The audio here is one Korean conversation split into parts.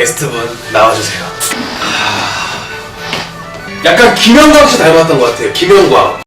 게스트분 나와주세요. 약간 김영광 씨 닮았던 것 같아요. 김영광.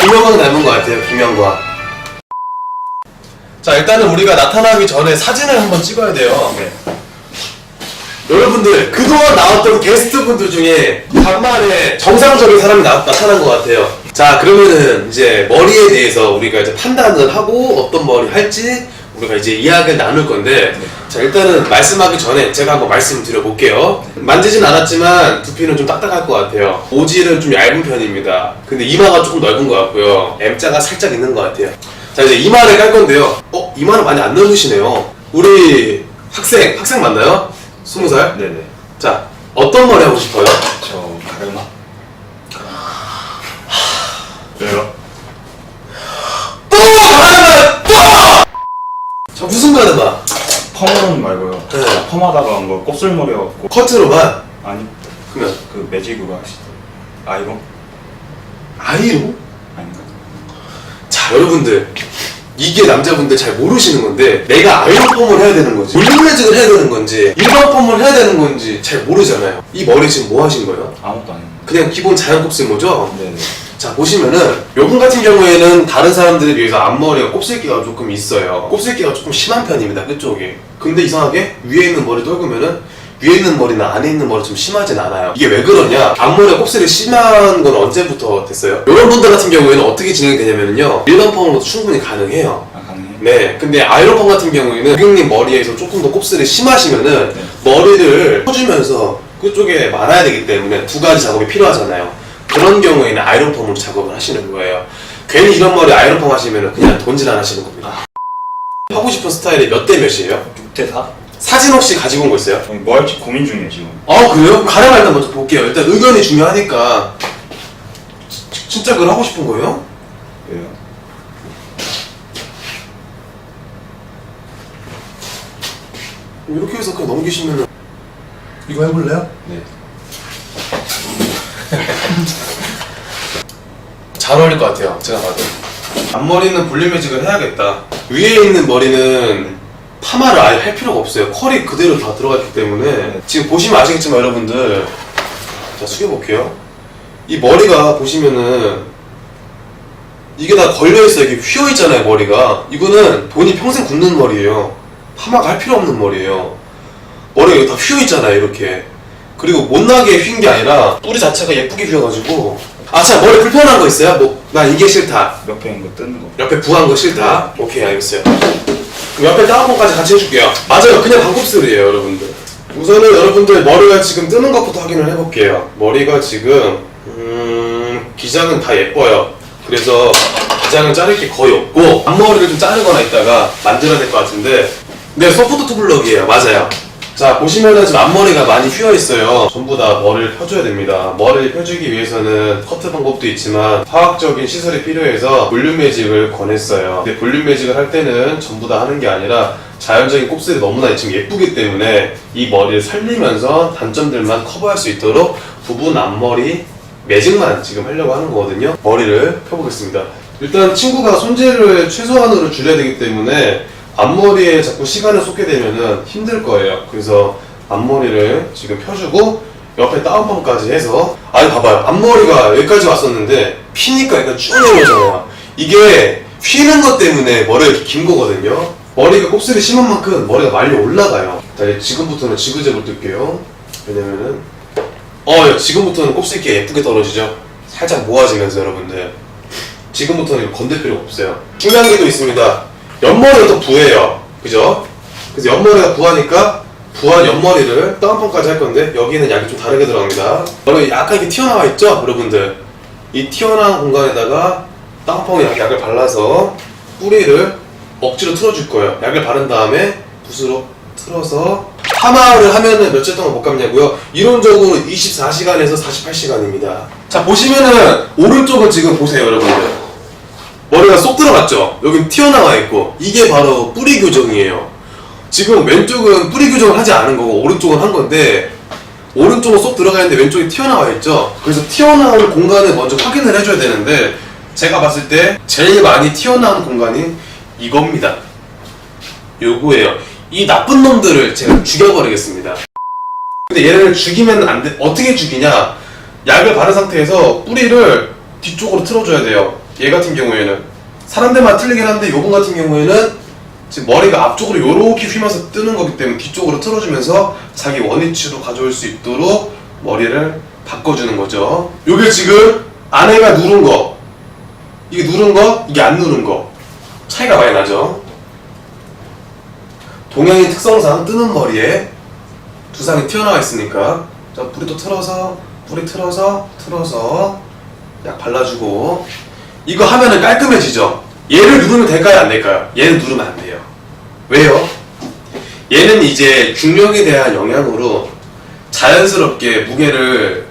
김영광 닮은 것 같아요. 김영광. 자 일단은 우리가 나타나기 전에 사진을 한번 찍어야 돼요. 여러분들 그동안 나왔던 게스트분들 중에 간만에 정상적인 사람이 나, 나타난 것 같아요. 자 그러면은 이제 머리에 대해서 우리가 이제 판단을 하고 어떤 머리 할지 우리가 이제 이야기를 나눌 건데 자 일단은 말씀하기 전에 제가 한번 말씀드려 볼게요. 만지진 않았지만 두피는 좀 딱딱할 것 같아요. 오질은 좀 얇은 편입니다. 근데 이마가 조금 넓은 것 같고요. M자가 살짝 있는 것 같아요. 자 이제 이마를 깔 건데요. 어 이마는 많이 안 넓으시네요. 우리 학생 학생 맞나요? 스무 살? 네네. 자, 어떤 머리 하고 싶어요? 저 가르마. 왜요? 또! 가르마! 또! 저 무슨 가르마? 펌은 말고요. 네. 펌하다가 뭐 곱슬머리여갖고 커트로만? 아니 그러면 그 매직으로 하시죠. 아이로? 아이로? 아닌가? 자, 여러분들. 이게 남자분들 잘 모르시는 건데 내가 아이로 펌을 해야 되는 건지 볼륨 매직을 해야 되는 건지 일반 펌을 해야 되는 건지 잘 모르잖아요 이 머리 지금 뭐 하신 거예요? 아무것도 아닌가? 그냥 기본 자연 곱슬 모죠? 네네. 자 보시면은 요분 같은 경우에는 다른 사람들에 비해서 앞머리가 곱슬기가 조금 있어요 곱슬기가 조금 심한 편입니다 끝쪽에 근데 이상하게 위에 있는 머리 떨구면은 위에 있는 머리나 안에 있는 머리 좀 심하진 않아요 이게 왜 그러냐 앞머리가 곱슬이 심한 건 언제부터 됐어요? 이런 분들 같은 경우에는 어떻게 진행이 되냐면요 일반 펌으로도 충분히 가능해요 아 가능해? 네, 근데 아이로펌 같은 경우에는 고객님 머리에서 조금 더 곱슬이 심하시면은 네. 머리를 퍼주면서 그쪽에 말아야 되기 때문에 두 가지 작업이 필요하잖아요. 그런 경우에는 아이로펌으로 작업을 하시는 거예요. 괜히 이런 머리 아이로펌 하시면은 그냥 돈질 안 하시는 겁니다. 하고 싶은 스타일이 몇 대 몇이에요? 6대 4? 사진 혹시 가지고 온 거 있어요? 뭐 할지 고민 중이에요 지금. 아 그래요? 가려면 일단 먼저 볼게요. 일단 의견이 중요하니까 지- 진짜 그걸 하고 싶은 거예요? 왜요? 이렇게 해서 그냥 넘기시면은 이거 해볼래요? 네. 잘 어울릴 것 같아요. 제가 봐도. 앞머리는 볼륨 매직을 해야겠다. 위에 있는 머리는 파마를 아예 할 필요가 없어요. 컬이 그대로 다 들어갔기 때문에 지금 보시면 아시겠지만 여러분들 자 숙여볼게요. 이 머리가 보시면은 이게 다 걸려있어요. 이게 휘어있잖아요 머리가. 이거는 본인 평생 굽는 머리예요. 파마가 할 필요 없는 머리예요. 머리가 다 휘어있잖아요 이렇게. 그리고 못나게 휜 게 아니라 뿌리 자체가 예쁘게 휘어가지고 아 참 머리 불편한 거 있어요? 뭐난 이게 싫다. 옆에 있는 거 뜨는 거. 옆에 부한 거 싫다. 오케이 알겠어요. 그럼 옆에 다운펌까지 같이 해줄게요. 맞아요. 그냥 반곱슬이에요 여러분들. 우선은 여러분들 머리가 지금 뜨는 것부터 확인을 해볼게요. 머리가 지금 음, 기장은 다 예뻐요. 그래서 기장은 자를 게 거의 없고 앞머리를 좀 자르거나 있다가 만들어야 될 것 같은데 네 소프트 투블럭이에요. 맞아요. 자 보시면은 지금 앞머리가 많이 휘어 있어요. 전부 다 머리를 펴줘야 됩니다. 머리를 펴주기 위해서는 커트 방법도 있지만 화학적인 시설이 필요해서 볼륨 매직을 권했어요. 근데 볼륨 매직을 할 때는 전부 다 하는 게 아니라 자연적인 곱슬이 너무나 지금 예쁘기 때문에 이 머리를 살리면서 단점들만 커버할 수 있도록 부분 앞머리 매직만 지금 하려고 하는 거거든요. 머리를 펴보겠습니다. 일단 친구가 손재를 최소한으로 줄여야 되기 때문에 앞머리에 자꾸 시간을 쏟게 되면은 힘들 거예요. 그래서 앞머리를 지금 펴주고 옆에 다운펌까지 해서 아니 봐봐요. 앞머리가 여기까지 왔었는데 피니까 약간 쭉 내려오잖아요. 이게 휘는 것 때문에 머리가 이렇게 긴 거거든요. 머리가 곱슬이 심한 만큼 머리가 말려 올라가요. 자, 지금부터는 지그재그로 뜰게요. 왜냐면은 어, 예, 지금부터는 곱슬기가 예쁘게 떨어지죠. 살짝 모아지면서 여러분들. 지금부터는 건들 필요가 없어요. 중요한 게 또 있습니다. 옆머리가 또 부해요. 그죠? 그래서 옆머리가 부하니까 부한 옆머리를 다운펌까지 할 건데 여기는 약이 좀 다르게 들어갑니다. 여러분 약간 이렇게 튀어나와 있죠? 여러분들. 이 튀어나온 공간에다가 다운펌 약, 약을 발라서 뿌리를 억지로 틀어줄 거예요. 약을 바른 다음에 붓으로 틀어서 파마를 하면은 며칠 동안 못 감냐고요? 이론적으로 24시간에서 48시간입니다. 자 보시면은 오른쪽은 지금 보세요 여러분들. 머리가 쏙 들어갔죠? 여긴 튀어나와 있고 이게 바로 뿌리 교정이에요. 지금 왼쪽은 뿌리 교정을 하지 않은 거고 오른쪽은 한 건데 오른쪽은 쏙 들어가 있는데 왼쪽이 튀어나와 있죠? 그래서 튀어나올 공간을 먼저 확인을 해줘야 되는데 제가 봤을 때 제일 많이 튀어나온 공간이 이겁니다. 요거예요. 이 나쁜 놈들을 제가 죽여버리겠습니다. 근데 얘를 죽이면 안 돼. 어떻게 죽이냐? 약을 바른 상태에서 뿌리를 뒤쪽으로 틀어줘야 돼요. 얘 같은 경우에는 사람들만 틀리긴 한데 요분 같은 경우에는 지금 머리가 앞쪽으로 요렇게 휘면서 뜨는 거기 때문에 뒤쪽으로 틀어주면서 자기 원위치로 가져올 수 있도록 머리를 바꿔주는 거죠. 요게 지금 아내가 누른 거, 이게 누른 거, 이게 안 누른 거 차이가 많이 나죠. 동양인 특성상 뜨는 머리에 두상이 튀어나와 있으니까 자 뿌리 또 틀어서 뿌리 틀어서 틀어서 약 발라주고 이거 하면은 깔끔해지죠. 얘를 누르면 될까요? 안 될까요? 얘는 누르면 안 돼요. 왜요? 얘는 이제 중력에 대한 영향으로 자연스럽게 무게를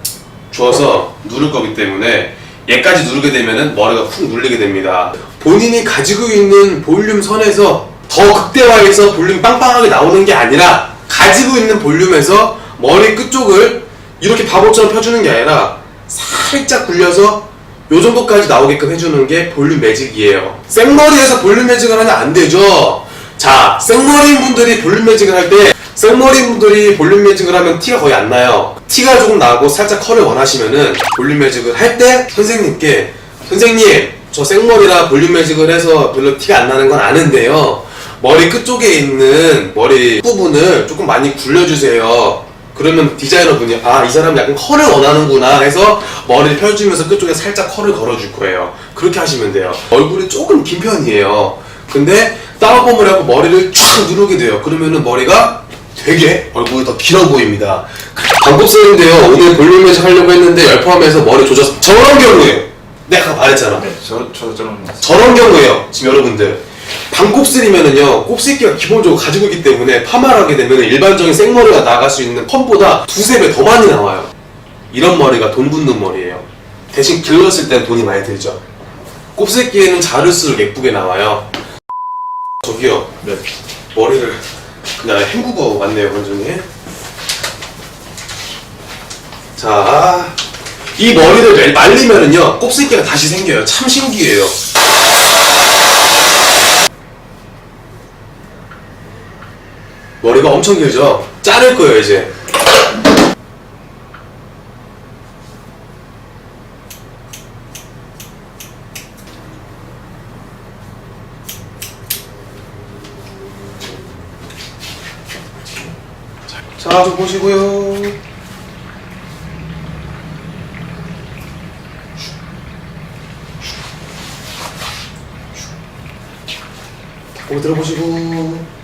줘서 누를 거기 때문에 얘까지 누르게 되면은 머리가 훅 눌리게 됩니다. 본인이 가지고 있는 볼륨 선에서 더 극대화해서 볼륨 빵빵하게 나오는 게 아니라 가지고 있는 볼륨에서 머리 끝쪽을 이렇게 바보처럼 펴주는 게 아니라 살짝 굴려서 요 정도까지 나오게끔 해주는 게 볼륨 매직이에요. 생머리에서 볼륨 매직을 하면 안 되죠. 자, 생머리인 분들이 볼륨 매직을 할 때 생머리인 분들이 볼륨 매직을 하면 티가 거의 안 나요. 티가 조금 나고 살짝 컬을 원하시면은 볼륨 매직을 할 때 선생님께 선생님 저 생머리라 볼륨 매직을 해서 별로 티가 안 나는 건 아는데요. 머리 끝쪽에 있는 머리 부분을 조금 많이 굴려주세요. 그러면 디자이너분이 아 이 사람 약간 컬을 원하는구나 해서 머리를 펴주면서 끝쪽에 살짝 컬을 걸어줄 거예요. 그렇게 하시면 돼요. 얼굴이 조금 긴 편이에요. 근데 다운펌을 하고 머리를 촥 누르게 돼요. 그러면은 머리가 되게 얼굴이 더 길어 보입니다. 방법 쓰는데요. 오늘 볼륨 매직 하려고 했는데 열펌에서 머리 조져서 저런 경우에 내가 아까 말했잖아. 네, 저, 저, 저런 거. 저런 경우에요. 지금 여러분들 반곱슬이면은요 곱슬기가 기본적으로 가지고 있기 때문에 파마를 하게 되면 일반적인 생머리가 나갈 수 있는 펌보다 두세 배 더 많이 나와요. 이런 머리가 돈 붙는 머리예요. 대신 길렀을 땐 돈이 많이 들죠. 곱슬기에는 자를수록 예쁘게 나와요. 저기요 네. 머리를 그냥 헹구고 왔네요 완전히. 자. 이 머리를 말리면은요 곱슬기가 다시 생겨요 참 신기해요 머리가 엄청 길죠? 자를 거예요, 이제. 자, 좀 보시고요. 고 들어보시고.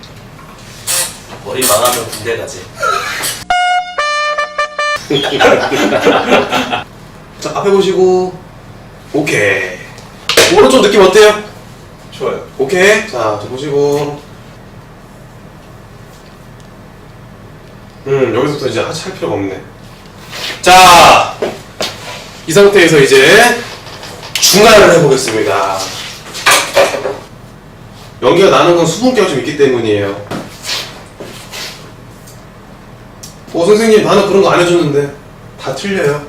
머리 망하면 군대 가지. 자, 앞에 보시고. 오케이. 오른쪽 느낌 어때요? 좋아요. 오케이. 자, 저 보시고. 음, 여기서부터 이제 하체 할 필요가 없네. 자, 이 상태에서 이제 중간을 해보겠습니다. 연기가 나는 건 수분기가 좀 있기 때문이에요. 오, 선생님, 나는 그런 거 안 해줬는데. 다 틀려요.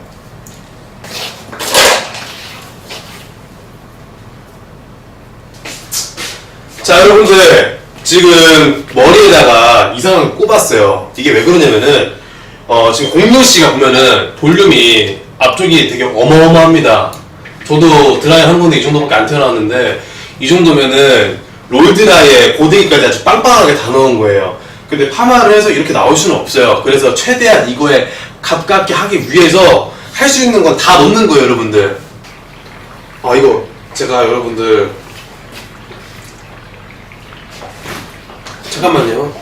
자 여러분들 지금 머리에다가 이상한 걸 꼽았어요 이게 왜 그러냐면은 어, 지금 공룡 씨가 보면은 볼륨이 앞쪽이 되게 어마어마합니다 저도 드라이 한 건데 이 정도밖에 안 튀어나왔는데 이 정도면은 롤드라이에 고데기까지 아주 빵빵하게 다 넣은 거예요 근데 파마를 해서 이렇게 나올 수는 없어요 그래서 최대한 이거에 가깝게 하기 위해서 할 수 있는 건 다 넣는 거예요 여러분들 아 이거 제가 여러분들 잠깐만요.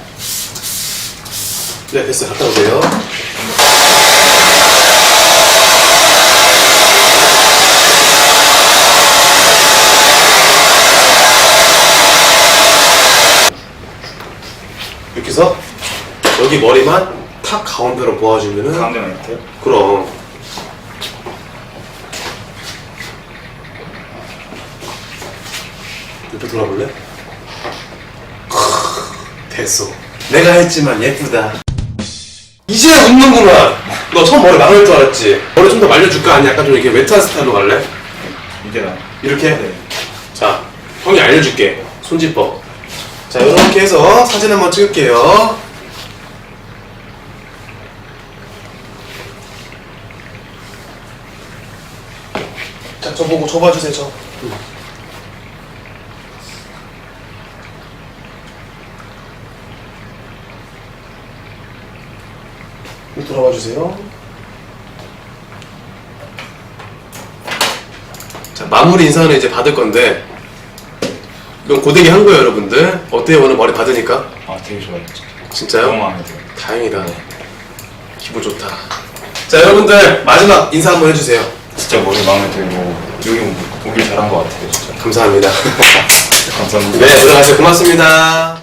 네, 됐어요. 갔다 오세요. 이렇게 해서 여기 머리만 탁 가운데로 모아주면은 가운데만 이렇게. 그럼 이렇게 돌아볼래? 됐어. 내가 했지만 예쁘다. 이제 웃는구만. 너 처음 머리 막을 줄 알았지? 머리 좀 더 말려줄까? 아니 약간 좀 이렇게 웨트한 스타일로 갈래? 이게 나. 이렇게? 네. 자, 형이 알려줄게. 손짓법. 자, 이렇게 해서 사진 한번 찍을게요. 자, 저 보고 저 봐주세요, 저. 이 돌아봐 주세요. 자, 마무리 인사는 이제 받을 건데, 이건 고데기 한 거예요, 여러분들. 어때요, 오늘 머리 받으니까? 아 되게 좋아요. 진짜요? 너무 마음에 들어요. 다행이다. 기분 좋다. 자, 여러분들, 마지막 인사 한번 해주세요. 진짜 머리 마음에 들고 여기 오길 잘한 것 같아요 진짜. 감사합니다. 감사합니다. 네, 들어가세요. 고맙습니다.